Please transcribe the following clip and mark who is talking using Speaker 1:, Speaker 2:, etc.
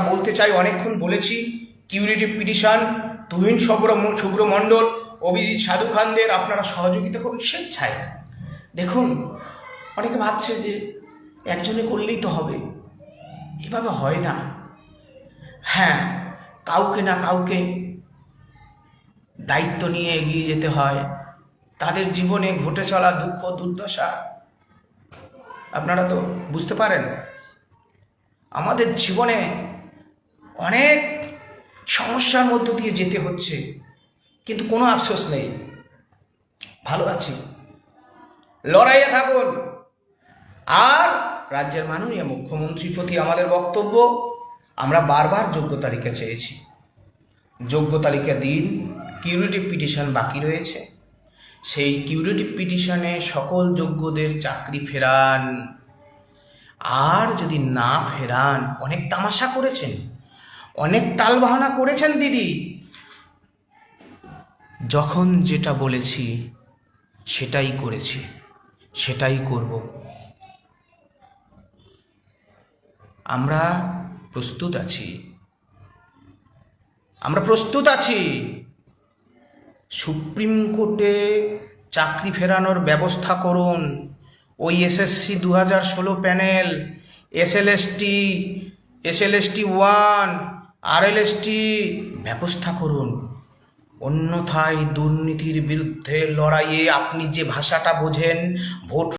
Speaker 1: বলতে চাই অনেকক্ষণ বলেছি কিউরিটিভ পিটিশন তুহিন মণ্ডল, অভিজিৎ সাধু খানদের আপনারা সহযোগিতা করুন স্বেচ্ছায়। দেখুন, অনেকে ভাবছে যে একজনে করলেই তো হবে। এভাবে হয় না। হ্যাঁ কাউকে না কাউকে দায়িত্ব নিয়ে এগিয়ে যেতে হয়। তাদের জীবনে ঘটে চলা দুঃখ, দুর্দশা, আপনারা তো বুঝতে পারেন। আমাদের জীবনে অনেক সমস্যার মধ্য দিয়ে যেতে হচ্ছে, কিন্তু কোনো আফসোস নেই। ভালো আছি। লড়াইয়ে থাকুন। আর রাজ্যের মাননীয় মুখ্যমন্ত্রীর প্রতি আমাদের বক্তব্য, আমরা বারবার যোগ্য তালিকা চেয়েছি। যোগ্য তালিকা দিন কিউরিটিভ পিটিশন বাকি রয়েছে। সেই কিউরিটিভ পিটিশনে সকল যোগ্যদের চাকরি ফেরান। আর যদি না ফেরান, অনেক তামাশা করেছেন। অনেক টালবাহানা করেছেন দিদি। যখন যেটা বলেছি, সেটাই করেছি, সেটাই করব। আমরা প্রস্তুত আছি। আমরা প্রস্তুত আছি। সুপ্রিম কোর্টে চাকরি ফেরানোর ব্যবস্থা করুন। ওই এসএসসি দু হাজার ষোলো panel SLST SLST one RLST ব্যবস্থা করুন। অন্যথায় দুর্নীতির বিরুদ্ধে লড়াইয়ে আপনি যে ভাষাটা বোঝেন ভোট